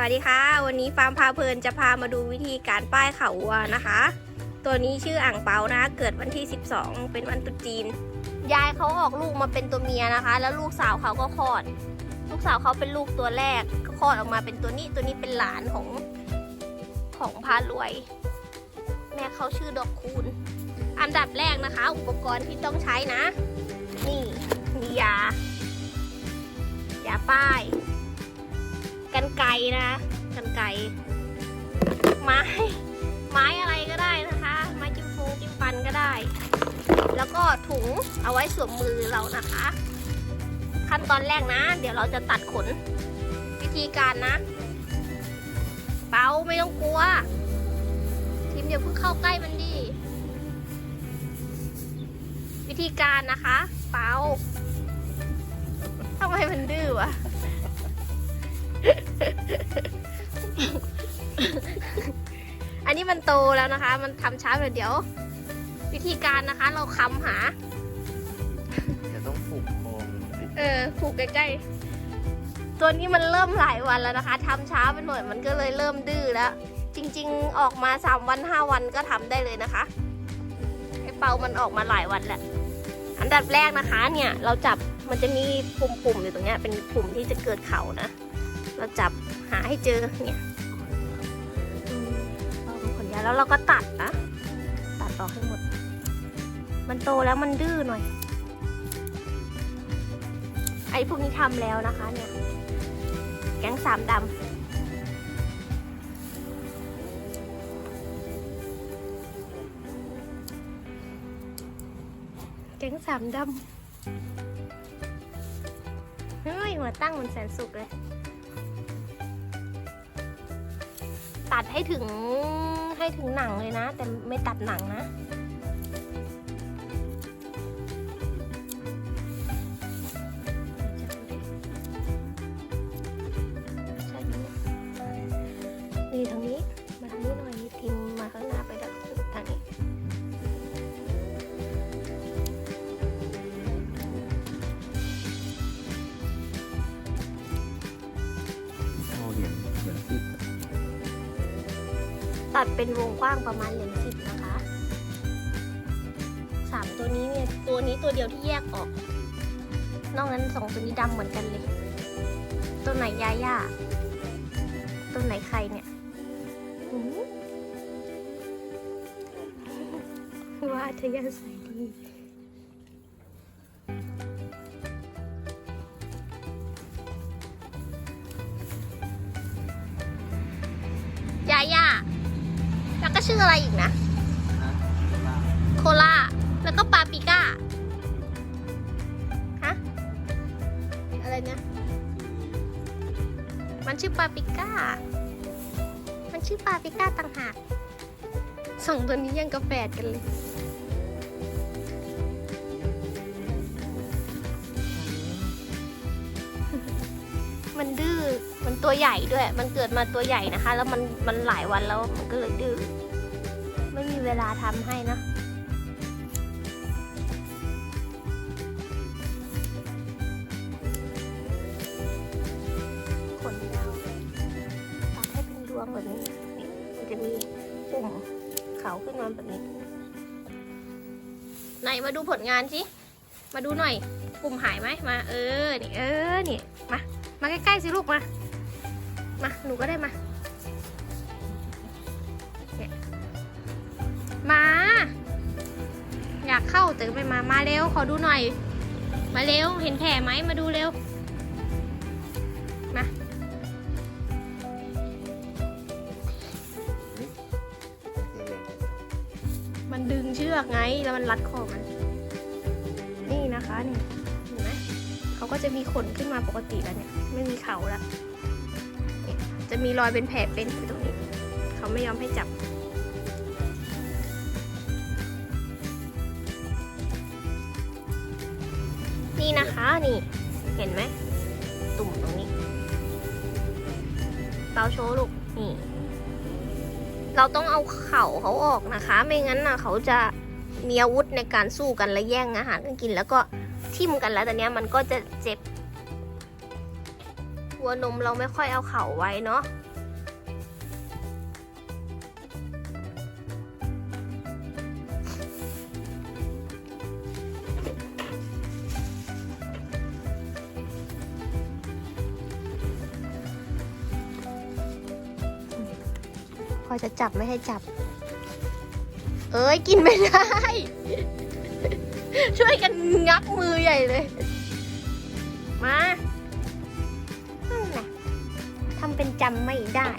สวัสดีค่ะ วันนี้ฟาร์มพาเพลินจะพามาดูวิธีการป้ายเขาวัวนะคะ ตัวนี้ชื่ออ่างเปานะเกิดวันที่ 12 เป็นวันตุจีน ยายเขาออกลูกมาเป็นตัวเมียนะคะ แล้วลูกสาวเขาก็คลอด ลูกสาวเขาเป็นลูกตัวแรกก็คลอดออกมาเป็นตัวนี้ตัวนี้เป็นหลานของของพารวย แม่เขาชื่อดอกคูณ อันดับแรกนะคะ อุปกรณ์ที่ต้องใช้นะ นี่มียา ยาป้าย กันไกนะกันไกไม้ ไม้อะไรก็ได้นะคะ ไม้จิ้มฟูงจิ้มฟันก็ได้ แล้วก็ถุงเอาไว้สวมมือเรานะคะ ขั้นตอนแรกนะ เดี๋ยวเราจะตัดขนวิธีการนะ เปาไม่ต้องกลัว ทีมอย่าเพิ่งเข้าใกล้มันดิวิธีการนะคะ เปาทำไมมันดื้อวะ อันนี้มันโตแล้วนะคะ มันทำช้าไปเดี๋ยว วิธีการนะคะ เราค้ำหา จะต้องผูกโคมเออผูกใกล้ๆ ตัวนี้มันเริ่มหลายวันแล้วนะคะทำช้าไปหน่อยมันก็เลยเริ่มดื้อแล้ว จริง ๆ ออกมาสามวันห้าวันก็ทำได้เลยนะคะไอ้เปามันออกมาหลายวันแล้วอันดับแรกนะคะเนี่ยเราจับมันจะมีปุ่มๆอยู่ตรงเนี้ยเป็นปุ่มที่จะเกิดเขานะ เราจับหาให้เจอเนี่ยเอาเป็นขนยาวแล้วเราก็ตัดนะตัดออกให้หมด มันโตแล้วมันดื้อหน่อย ไอ้พวกนี้ทำแล้วนะคะเนี่ย แก๊งสามดำแก๊งสามดำเฮ้ยหัวตั้งมันแสนสุกเลย ตัดให้ถึงให้ถึงหนังเลยนะ แต่ไม่ตัดหนังนะ ตัดเป็นวงกว้างประมาณเหรียญสิบนะคะสามตัวนี้เนี่ยตัวนี้ตัวเดียวที่แยกออก นอกนั้นสองตัวนี้ดำเหมือนกันเลย ตัวไหนยาย่าตัวไหนใครเนี่ยว่าทะยาศัยดี ก็ชื่ออะไรอีกนะ โคลาแล้วก็ปาปิก้า ฮะ อะไรเนี่ย มันชื่อปาปิก้า มันชื่อปาปิก้าต่างหากสองตัวนี้ยังกาแฟกันเลย มันดื้อ มันตัวใหญ่ด้วย มันเกิดมาตัวใหญ่นะคะ แล้วมัน มันหลายวันแล้ว มันก็เลยดื้อ มีเวลาทำให้นะขนยาวตัดให้เป็นดวงแบบนี้นี่มันจะมีปุ่มเขาขึ้นมาแบบนี้ไหนมาดูผลงานสิมาดูหน่อยปุ่มหายไหมมา เออนี่เออนี่มามาใกล้ๆสิลูกมามาหนูก็ได้มา เข้าแต่ไม่มา มาเร็ว ขอดูหน่อย มาเร็ว เห็นแผลไหม มาดูเร็ว มา มันดึงเชือกไง แล้วมันรัดคอมัน นี่นะคะนี่เห็นไหมเขาก็จะมีขนขึ้นมาปกติแล้วเนี่ย ไม่มีเขาแล้วเนี่ยจะมีรอยเป็นแผลเป็นอยู่ตรงนี้ เขาไม่ยอมให้จับ นี่นะคะนี่ เห็นไหมตุ่มตรงนี้เตาโชว์ลูกนี่ เราต้องเอาเข่าเขาออกนะคะ ไม่งั้นนะเขาจะมีอาวุธในการสู้กันและแย่งอาหารกันกิน แล้วก็ทิ่มกันแล้วแต่เนี้มันก็จะเจ็บหัวนมเราไม่ค่อยเอาเข่าไว้เนาะ จะจับไม่ให้จับ เอ้ยกินไม่ได้ ช่วยกันงับมือใหญ่เลย มาทำเป็นจำไม่ได้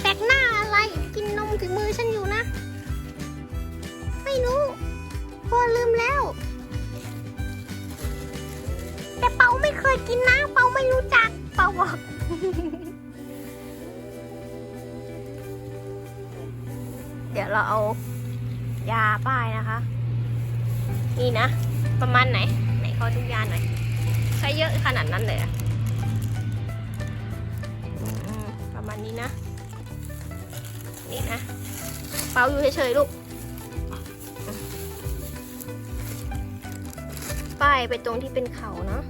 แปลกหน้าอะไร กินนมถึงมือฉันอยู่นะ ไม่รู้พ่อลืมแล้ว แต่เปาไม่เคยกินนะ เปาไม่รู้จัก เปาบอก เดี๋ยวเราเอายาป้ายนะคะ นี่นะ ประมาณไหน ไหนขอดูยาหน่อย ใช้เยอะขนาดนั้นเลยอะประมาณนี้นะ นี่นะ เปาอยู่เฉยๆลูก ป้ายไปตรงที่เป็นเขาเนาะ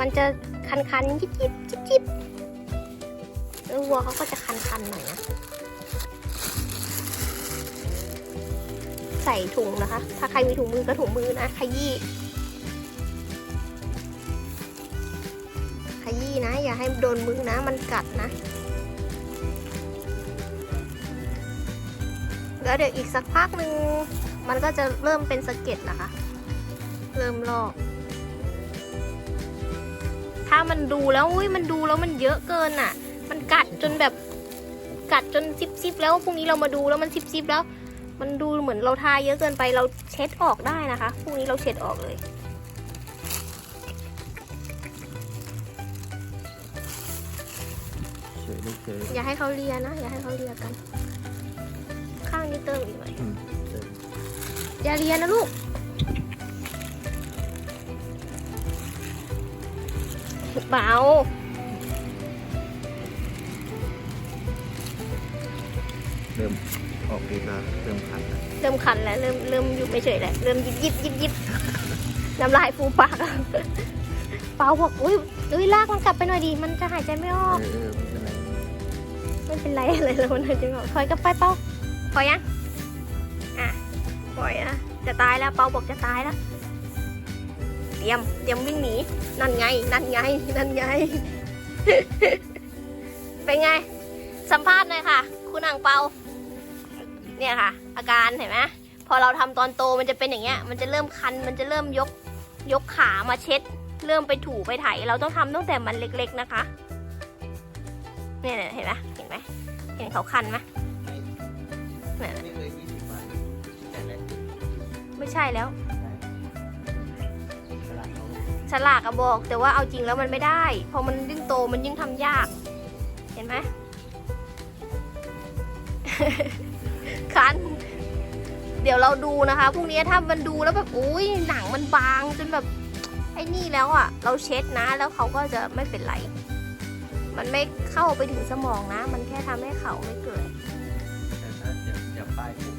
มันจะคันๆยิบยิบจิบจิบแล้ววัวเขาก็จะคันๆหน่อยนะ ใส่ถุงนะคะ ถ้าใครมีถุงมือก็ถุงมือนะ ขยี้ ขยี้นะ อย่าให้โดนมือนะ มันกัดนะ แล้วเดี๋ยวอีกสักพักหนึ่งมันก็จะเริ่มเป็นสะเก็ดนะคะ เริ่มลอกถ้ามันดูแล้วอุ้ยมันดูแล้วมันเยอะเกินอะ มันกัดจนแบบกัดจนซิบซิบๆแล้วพรุ่งนี้เรามาดูแล้วมันซิบซิบๆแล้ว มันดูเหมือนเราทาเยอะเกินไปเราเช็ดออกได้นะคะพรุ่งนี้เราเช็ดออกเลยเฉยลูกเฉยอย่าให้เขาเลียนะ อย่าให้เขาเลียกัน ข้างนี้เติมอีกหน่อยอืมเฉยอย่าเลียนะลูกเบาเริ่ม ออกฤทธิ์แล้วเริ่มคันแล้วเริ่มคันแล้วเริ่มเริ่มอยู่ไม่เฉยแล้วเริ่มยิบยิบยิบยิบน้ำลายฟูปากอะเปาบอกอุ้ยอุ้ยลากมันกลับไปหน่อยดี มันจะหายใจไม่ออกเออเออไม่เป็นไรไม่เป็นไรอะไรแล้วมันหายใจไม่ออกถอยกลับไปเปาปล่อยยังอะปล่อยนะจะตายแล้วเปาบอกจะตายแล้วเตรียมเตรียมวิ่งหนีนั่นไง นั่นไง นั่นไง เป็นไง สัมภาษณ์หน่อยค่ะ คุณอ่างเปา เนี่ยค่ะ อาการเห็นไหมพอเราทำตอนโตมันจะเป็นอย่างเงี้ย มันจะเริ่มคัน มันจะเริ่มยกยกขามาเช็ด เริ่มไปถูไปไถ เราต้องทำตั้งแต่มันเล็กๆนะคะ เนี่ยเห็นไหมเห็นไหมเห็นเขาคันไหมไม่เคยยี่สิบบาทแต่แรกไม่ใช่แล้วตลาดเขาฉลากอะบอกแต่ว่าเอาจริงแล้วมันไม่ได้ พอมันยิ่งโตมันยิ่งทำยาก เห็นไหม คัน เดี๋ยวเราดูนะคะพรุ่งนี้ถ้ามันดูแล้วแบบอุ้ยหนังมันบางจนแบบไอ้นี่แล้วอะเราเช็ดนะ แล้วเขาก็จะไม่เป็นไร มันไม่เข้าไปถึงสมองนะ มันแค่ทำให้เขาไม่เกิดแต่ถ้าจะจะป้ายผูก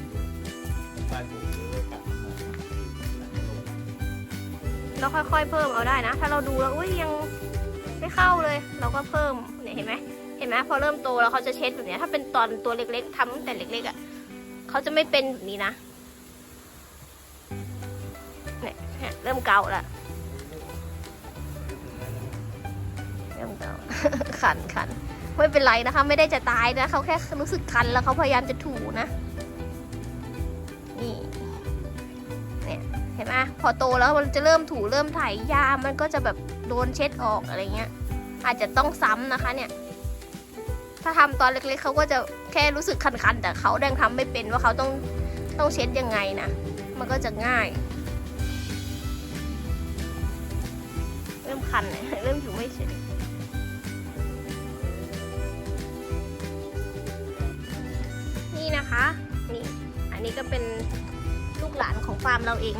ป้ายผูกเราค่อยๆเพิ่มเอาได้นะ ถ้าเราดูแล้วอุ้ยยังไม่เข้าเลย เราก็เพิ่มเนี่ยเห็นไหมเห็นไหมพอเริ่มโตแล้วเขาจะเช็ดแบบนี้ถ้าเป็นตอนตัวเล็กๆทำตั้งแต่เล็กๆอะ่ะ เขาจะไม่เป็นแบบนี้นะเนี่ยเริ่มเกาแล้วเริ่มเกาขันขันไม่เป็นไรนะคะ ไม่ได้จะตายนะเขาแค่รู้สึกคันแล้วเขาพยายามจะถูนะ นี่เนี่ยเห็นไหมพอโตแล้วมันจะเริ่มถูเริ่มไถยามันก็จะแบบโดนเช็ดออกอะไรเงี้ย อาจจะต้องซ้ำนะคะเนี่ย ถ้าทำตอนเล็กๆเขาก็จะแค่รู้สึกคันๆ แต่เขาแดงทำไม่เป็นว่าเขาต้องต้องเช็ดยังไงนะ มันก็จะง่าย เริ่มคันเลยเริ่มอยู่ไม่เฉยนี่นะคะนี่อันนี้ก็เป็นลูกหลานของฟาร์มเราเอง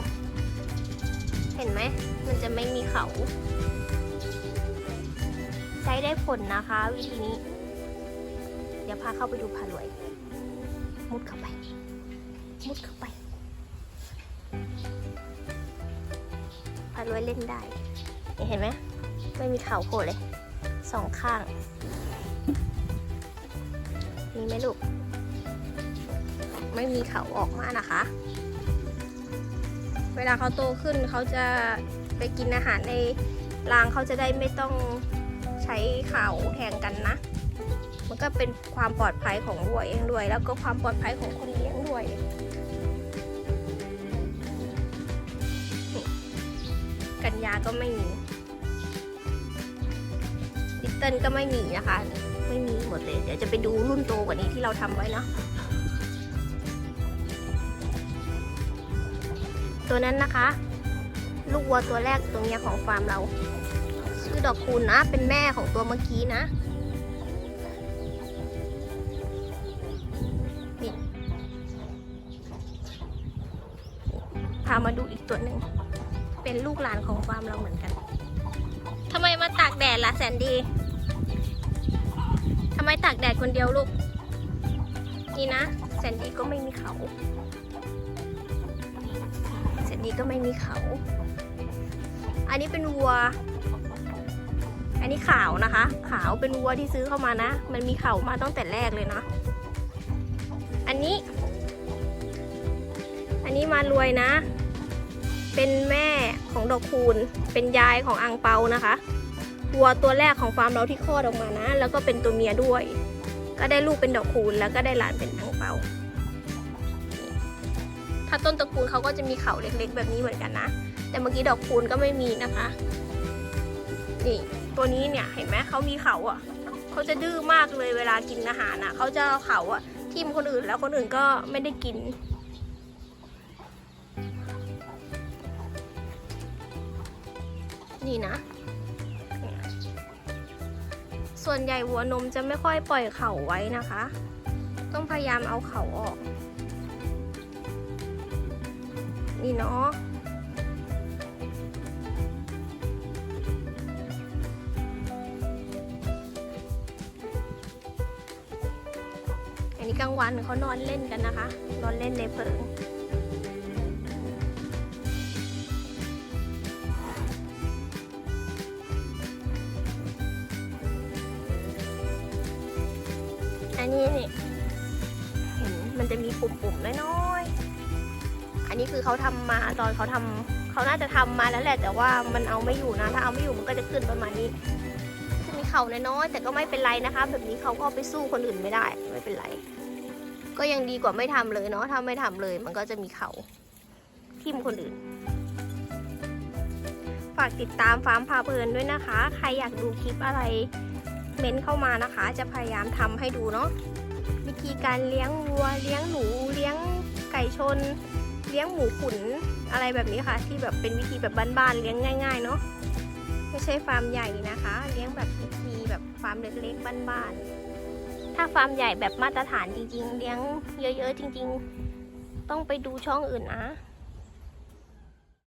เห็นไหม มันจะไม่มีเขาใช้ได้ผลนะคะวิธีนี้ ดี๋ยวพาเข้าไปดูพารวย มุดเข้าไป มุดเข้าไปพารวยเล่นได้ เห็นไหมไม่มีเข่าโผล่เลยสองข้าง มีไหมลูก ไม่มีเข่าออกมานะคะ เวลาเขาโตขึ้นเขาจะไปกินอาหารในรางเขาจะได้ไม่ต้องใช้เข่าแทงกันนะ มันก็เป็นความปลอดภัยของวัวเองด้วย แล้วก็ความปลอดภัยของคนเลี้ยงด้วยกันยาก็ไม่มีลิตเติ้ลก็ไม่มีนะคะ ไม่มีหมดเลย เดี๋ยวจะไปดูรุ่นโตกว่านี้ที่เราทำไว้เนาะตัวนั้นนะคะ ลูกวัวตัวแรกตัวเมียของฟาร์มเรา ชื่อดอกคูณนะ เป็นแม่ของตัวเมื่อกี้นะ พามาดูอีกตัวหนึ่ง เป็นลูกหลานของฟาร์มเราเหมือนกัน ทำไมมาตากแดดล่ะแสนดี ทำไมตากแดดคนเดียวลูก นี่นะแสนดีก็ไม่มีเขาแสนดีก็ไม่มีเขา อันนี้เป็นวัว อันนี้ขาวนะคะ ขาวเป็นวัวที่ซื้อเข้ามานะ มันมีเขามาตั้งแต่แรกเลยนะ อันนี้ อันนี้มารวยนะ เป็นแม่ของดอกคูณ เป็นยายของอังเปานะคะวัวตัวแรกของฟาร์มเราที่คลอดออกมานะ แล้วก็เป็นตัวเมียด้วย ก็ได้ลูกเป็นดอกคูณแล้วก็ได้หลานเป็นอังเปา ถ้าต้นตระกูลเขาก็จะมีเขาเล็กๆ แบบนี้เหมือนกันนะ แต่เมื่อกี้ดอกคูณก็ไม่มีนะคะ นี่ตัวนี้เนี่ยเห็นไหมเขามีเขาอะเขาจะดื้อมากเลยเวลากินอาหารอะเขาจะเอาเขาอะทิ่มคนอื่นแล้วคนอื่นก็ไม่ได้กิน นี่นะ ส่วนใหญ่วัวนมจะไม่ค่อยปล่อยเข่าไว้นะคะ ต้องพยายามเอาเข่าออก นี่เนาะอันนี้กลางวันเขานอนเล่นกันนะคะ นอนเล่นในเพิง จะมีปุ่มๆน้อยๆ อันนี้คือเขาทำมาตอนเขาทำเขาน่าจะทำมาแล้วแหละ แต่ว่ามันเอาไม่อยู่นะ ถ้าเอาไม่อยู่มันก็จะขึ้นประมาณนี้จะมีเข่าน้อยๆแต่ก็ไม่เป็นไรนะคะ แบบนี้เขาก็ไปสู้คนอื่นไม่ได้ไม่เป็นไร ก็ยังดีกว่าไม่ทำเลยเนาะถ้าไม่ทำเลย มันก็จะมีเขาทิ่มคนอื่นฝากติดตามฟาร์มพาเพลินด้วยนะคะ ใครอยากดูคลิปอะไรเม้นเข้ามานะคะ จะพยายามทำให้ดูเนาะ วิธีการเลี้ยงวัว เลี้ยงหนู เลี้ยงไก่ชน เลี้ยงหมูขุนอะไรแบบนี้ค่ะ ที่แบบเป็นวิธีแบบบ้านๆเลี้ยงง่าย ๆ เนาะไม่ใช่ฟาร์มใหญ่นะคะ เลี้ยงแบบวิธีแบบฟาร์มเล็กๆบ้านๆถ้าฟาร์มใหญ่แบบมาตรฐานจริง ๆ เลี้ยงเยอะ ๆ จริง ๆ ต้องไปดูช่องอื่นนะ